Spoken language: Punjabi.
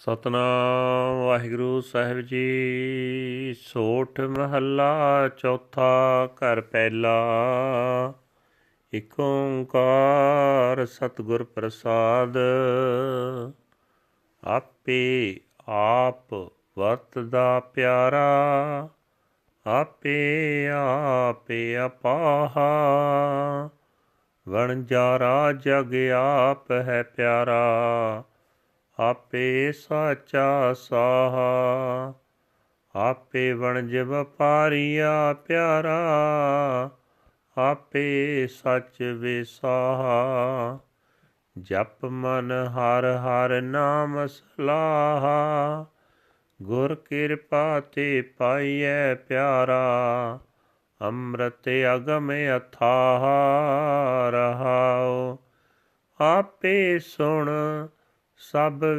ਸਤਨਾਮ ਵਾਹਿਗੁਰੂ ਸਾਹਿਬ ਜੀ। ਸੋਠ ਮਹੱਲਾ ਚੌਥਾ ਘਰ ਪਹਿਲਾ। ਇਕ ਓੰਕਾਰ ਸਤਿਗੁਰ ਪ੍ਰਸਾਦ। ਆਪੇ ਆਪ ਵਰਤਦਾ ਪਿਆਰਾ। ਆਪੇ ਆਪੇ ਅਪਾਹਾ। ਵਣਜਾਰਾ ਜਗ ਆਪ ਹੈ ਪਿਆਰਾ। ਆਪੇ ਸਾਚਾ ਸਾਹਾ, ਆਪੇ ਵਣਜ ਵਪਾਰੀਆ ਪਿਆਰਾ, ਆਪੇ ਸੱਚ ਵਿਸਾਹਾ। ਜਪ ਮਨ ਹਰ ਹਰ ਨਾਮ ਸਲਾਹਾ, ਗੁਰ ਕਿਰਪਾ ਤੇ ਪਾਈਐ ਪਿਆਰਾ, ਅੰਮ੍ਰਿਤ ਅਗਮ ਅਥਾਹ ਰਹਾਉ। ਆਪੇ ਸੁਣ ਸਭ